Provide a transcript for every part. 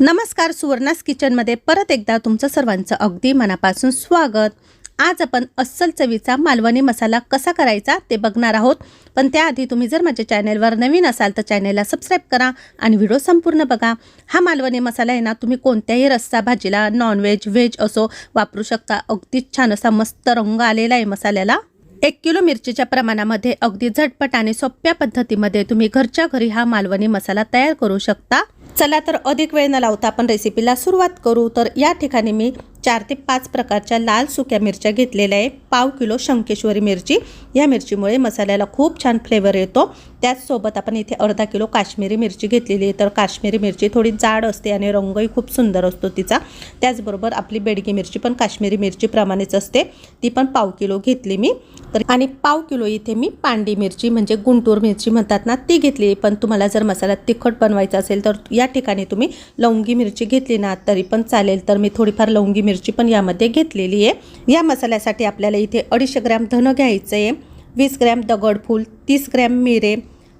नमस्कार सुवर्णास किचनमध्ये परत एकदा तुमचं सर्वांचं अगदी मनापासून स्वागत. आज आपण अस्सल चवीचा मालवणी मसाला कसा करायचा ते बघणार आहोत. पण त्याआधी तुम्ही जर माझ्या चॅनेलवर नवीन असाल तर चॅनेलला सबस्क्राईब करा आणि व्हिडिओ संपूर्ण बघा. हा मालवणी मसाला आहे ना तुम्ही कोणत्याही रस्सा भाजीला नॉनव्हेज व्हेज असो वापरू शकता. अगदीच छान असा मस्त रंग आलेला आहे मसाल्याला. एक किलो मिरचीच्या प्रमाणामध्ये अगदी झटपट आणि सोप्या पद्धतीमध्ये तुम्ही घरच्या घरी हा मालवणी मसाला तयार करू शकता. चला तर अधिक वेळ न लावता आपण रेसिपीला सुरुवात करू. तर या ठिकाणी मी चार ते पाच प्रकारच्या लाल सुक्या मिरच्या घेतलेल्या आहे पाव किलो शंकेश्वरी मिरची. या मिरचीमुळे मसाल्याला खूप छान फ्लेवर येतो. त्याचसोबत आपण इथे अर्धा किलो काश्मीरी मिरची घेतलेली आहे. तर काश्मीरी मिरची थोडी जाड असते आणि रंगही खूप सुंदर असतो तिचा. त्याचबरोबर आपली बेडगी मिरची पण काश्मीरी मिरचीप्रमाणेच असते. ती पण पाव किलो घेतली मी. तर आणि पाव किलो इथे मी पांडी मिरची म्हणजे गुंटूर मिरची म्हणतात ना ती घेतली पण तुम्हाला जर मसाला तिखट बनवायचा असेल तर या ठिकाणी तुम्ही लवंगी मिरची घेतली ना तरी पण चालेल. तर मी थोडीफार लवंगी मिरची पण यामध्ये घेतलेली आहे. या मसाल्यासाठी आपल्याला इथे अडीचशे ग्रॅम धनं घ्यायचं आहे. वीस ग्रॅम दगडफूल तीस ग्रॅम मिरे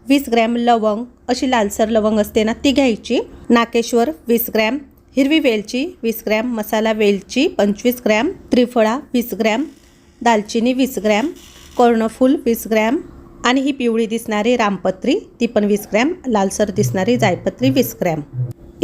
वीस ग्रॅम लवंग अशी लालसर लवंग असते ना ती घ्यायची. नाकेश्वर वीस ग्रॅम. हिरवी वेलची वीस ग्रॅम. मसाला वेलची पंचवीस ग्रॅम. त्रिफळा वीस ग्रॅम. दालचिनी वीस ग्रॅम. कर्णफूल वीस ग्रॅम. आणि ही पिवळी दिसणारी रामपत्री ती पण वीस ग्रॅम. लालसर दिसणारी जायपत्री वीस ग्रॅम.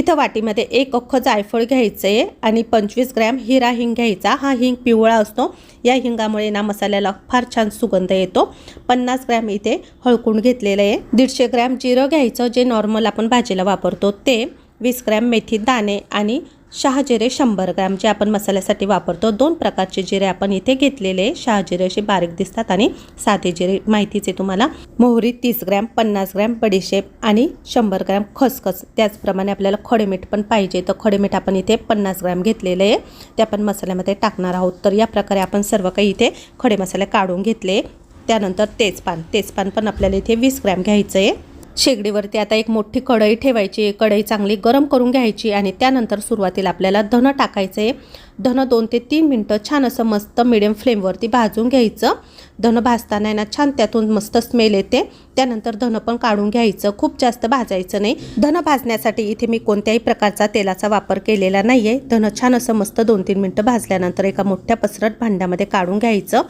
इथं वाटीमध्ये एक अख्खं जायफळ घ्यायचं आहे आणि पंचवीस ग्रॅम हिरा हिंग घ्यायचा. हा हिंग पिवळा असतो. या हिंगामुळे ना मसाल्याला फार छान सुगंध येतो. पन्नास ग्रॅम इथे हळकून घेतलेलं आहे. दीडशे ग्रॅम जिरं घ्यायचं. जे नॉर्मल आपण भाजीला वापरतो ते. वीस ग्रॅम मेथी दाणे आणि शहाजिरे शंभर ग्रॅम जे आपण मसाल्यासाठी वापरतो दोन प्रकारचे जिरे आपण इथे घेतलेले शहाजिरे असे बारीक दिसतात आणि साधे जिरे माहितीचे तुम्हाला. मोहरी तीस ग्रॅम पन्नास ग्रॅम बडीशेप आणि शंभर ग्रॅम खसखस. त्याचप्रमाणे आपल्याला खडेमीठ पण पाहिजे. तर खडेमीठ आपण इथे पन्नास ग्रॅम घेतलेले आहे. ते आपण मसाल्यामध्ये टाकणार आहोत. तर या प्रकारे आपण सर्व काही इथे खडे मसाले काढून घेतले. त्यानंतर तेजपान. तेजपान पण आपल्याला इथे वीस ग्रॅम घ्यायचं आहे. शेगडीवरती आता एक मोठी कढई ठेवायची कढई चांगली गरम करून घ्यायची आणि त्यानंतर सुरुवातीला आपल्याला धनं टाकायचं. आहे धन दोन ते तीन मिनटं छान असं मस्त मिडियम फ्लेमवरती भाजून घ्यायचं. धन भाजताना आहे ना छान त्यातून मस्त स्मेल येते. त्यानंतर धन पण काढून घ्यायचं. खूप जास्त भाजायचं नाही. धन भाजण्यासाठी इथे मी कोणत्याही प्रकारचा तेलाचा वापर केलेला नाही आहे धन छान असं मस्त दोन तीन मिनटं भाजल्यानंतर एका मोठ्या पसरट भांड्यामध्ये काढून घ्यायचं.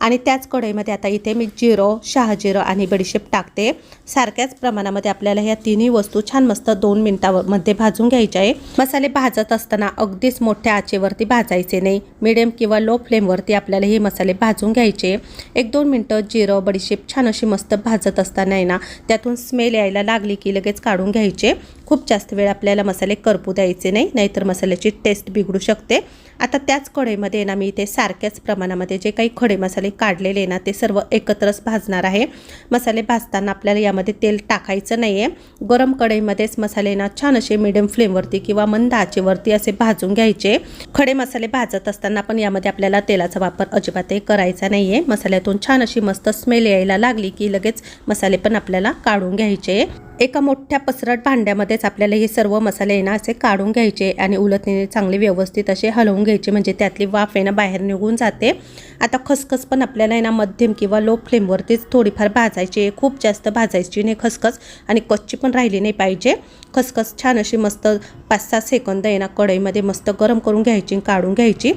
आणि त्याच कढईमध्ये आता इथे मी जिरं शहाजिरं आणि बडीशेप टाकते. सारख्याच प्रमाणामध्ये आपल्याला ह्या तिन्ही वस्तू छान मस्त दोन मिनटामध्ये भाजून घ्यायच्या आहे. मसाले भाजत असताना अगदीच मोठ्या आचेवरती भाजायचे नाही. मिडियम किंवा लो फ्लेमवरती आपल्याला हे मसाले भाजून घ्यायचे. एक दोन मिनटं जिरं बडीशेप छान अशी मस्त भाजत असताना आहे ना त्यातून स्मेल यायला लागली की लगेच काढून घ्यायचे. खूप जास्त वेळ आपल्याला मसाले करपू द्यायचे नाही नाहीतर मसाल्याची टेस्ट बिघडू शकते. आता त्याच कढईमध्ये ना मी इथे सारख्याच प्रमाणामध्ये जे काही खडे मसाले काढलेले ना ते सर्व एकत्रच भाजणार आहे. मसाले भाजताना आपल्याला यामध्ये तेल टाकायचं नाही आहे गरम कढईमध्येच मसाले ना छान असे मिडियम फ्लेमवरती किंवा मंद आचेवरती असे भाजून घ्यायचे. खडे मसाले भाजत असताना पण यामध्ये आपल्याला तेलाचा वापर अजिबातही करायचा नाही आहे मसाल्यातून छान अशी मस्त स्मेल यायला लागली की लगेच मसाले पण आपल्याला काढून घ्यायचे. एका मोठ्या पसरट भांड्यामध्येच आपल्याला हे सर्व मसाले आहे ना असे काढून घ्यायचे आणि उलटणीने चांगले व्यवस्थित असे हलवून घ्यायचे म्हणजे त्यातली वाफ आहे ना बाहेर निघून जाते. आता खसखस पण आपल्याला आहे ना मध्यम किंवा लो फ्लेमवरतीच थोडीफार भाजायची खूप जास्त भाजायची नाही खसखस आणि कच्ची पण राहिली नाही पाहिजे. खसखस छान अशी मस्त पाच सहा सेकंद आहे ना कढईमध्ये मस्त गरम करून घ्यायची काढून घ्यायची.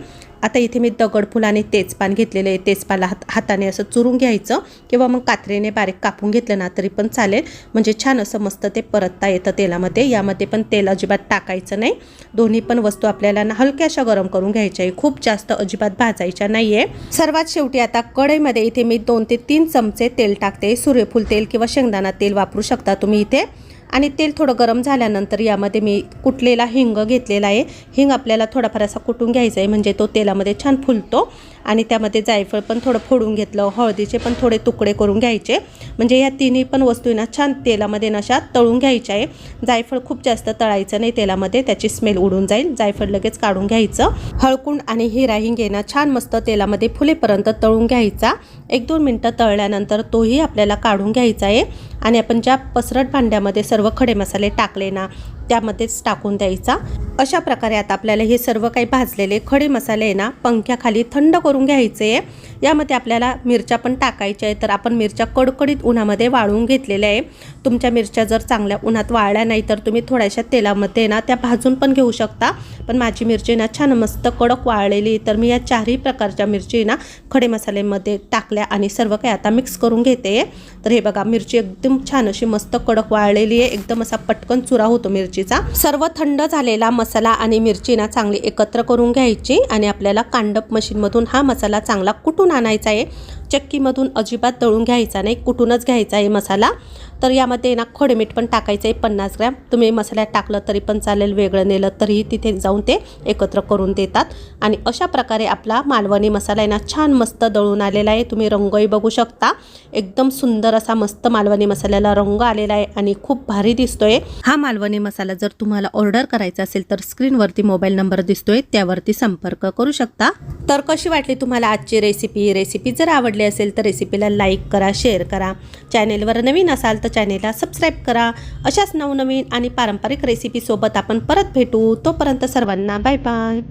आता इथे मी दगडफुलाने आणि तेजपान घेतलेले आहे. तेजपाला हात हाताने असं चुरून घ्यायचं किंवा मग कात्रीने बारीक कापून घेतलं ना तरी पण चालेल. म्हणजे छान असं मस्त ते परतता येतं तेलामध्ये. यामध्ये पण तेल अजिबात टाकायचं नाही. दोन्ही पण वस्तू आपल्याला ना हलक्याशा गरम करून घ्यायच्या आहे खूप जास्त अजिबात भाजायच्या नाही आहे सर्वात शेवटी आता कढईमध्ये इथे मी दोन ते तीन चमचे तेल टाकते. सूर्यफूल तेल किंवा शेंगदाणा तेल वापरू शकता तुम्ही इथे. आणि तेल थोडं गरम झाल्यानंतर यामध्ये मी कुटलेला हिंग घेतलेला आहे. हिंग आपल्याला थोडाफार असा कुटून घ्यायचा आहे म्हणजे तो तेलामध्ये छान फुलतो. आणि त्यामध्ये जायफळ पण थोडं फोडून घेतलं हळदीचे पण थोडे तुकडे करून घ्यायचे. म्हणजे या तिन्ही पण वस्तू ना छान तेलामध्ये नशा तळून घ्यायच्या आहे. जायफळ खूप जास्त तळायचं नाही तेलामध्ये त्याची स्मेल उडून जाईल. जायफळ लगेच काढून घ्यायचं. हळकुंड आणि हिरा हिंगेना छान मस्त तेलामध्ये फुलेपर्यंत तळून घ्यायचा. एक दोन मिनटं तळल्यानंतर तोही आपल्याला काढून घ्यायचा आहे. आणि आपण ज्या पसरट भांड्यामध्ये सर्व खडे मसाले टाकले ना त्यामध्येच टाकून द्यायचा. अशा प्रकारे आता आपल्याला हे सर्व काही भाजलेले खडे मसाले आहे ना पंख्याखाली थंड करून घ्यायचे आहे. यामध्ये आपल्याला मिरच्या पण टाकायच्या आहे तर आपण मिरच्या कडकडीत उन्हामध्ये वाळून घेतलेल्या आहे. तुमच्या मिरच्या जर चांगल्या उन्हात वाळल्या नाही तर तुम्ही थोड्याशा तेलामध्ये ना त्या भाजून पण घेऊ शकता. पण माझी मिरची ना छान मस्त कडक वाळलेली तर मी या चारही प्रकारच्या मिरची ना खडे मसाल्यामध्ये टाकल्या आणि सर्व काही आता मिक्स करून घेते. तर हे बघा मिरची एकदम छान अशी मस्त कडक वाळलेली आहे. एकदम असा पटकन चुरा होतो मिरचीचा. सर्व थंड झालेला मसाला आणि मिरची ना चांगली एकत्र करून घ्यायची आणि आपल्याला कांडप मशीनमधून हा मसाला चांगला कुटून आणायचा आहे? चक्कीमधून अजिबात दळून घ्यायचा नाही कुठूनच घ्यायचा आहे मसाला. तर यामध्ये ना खडेमीठ पण टाकायचं आहे पन्नास ग्रॅम. तुम्ही मसाल्यात टाकलं तरी पण चालेल वेगळं नेलं तरीही तिथे जाऊन ते एकत्र करून देतात. आणि अशा प्रकारे आपला मालवणी मसाला आहे ना छान मस्त दळून आलेला आहे. तुम्ही रंगही बघू शकता. एकदम सुंदर असा मस्त मालवणी मसाल्याला रंग आलेला आहे आणि खूप भारी दिसतोय. हा मालवणी मसाला जर तुम्हाला ऑर्डर करायचा असेल तर स्क्रीनवरती मोबाईल नंबर दिसतोय त्यावरती संपर्क करू शकता. तर कशी वाटली तुम्हाला आजची रेसिपी रेसिपी जर आवडली असेल तर रेसिपीला लाईक करा शेअर करा. चॅनेलवर नवीन असाल तर चॅनेलला सबस्क्राईब करा. अशाच नवनवीन आणि पारंपरिक रेसिपीसोबत आपण परत भेटू. तोपर्यंत सर्वांना बाय बाय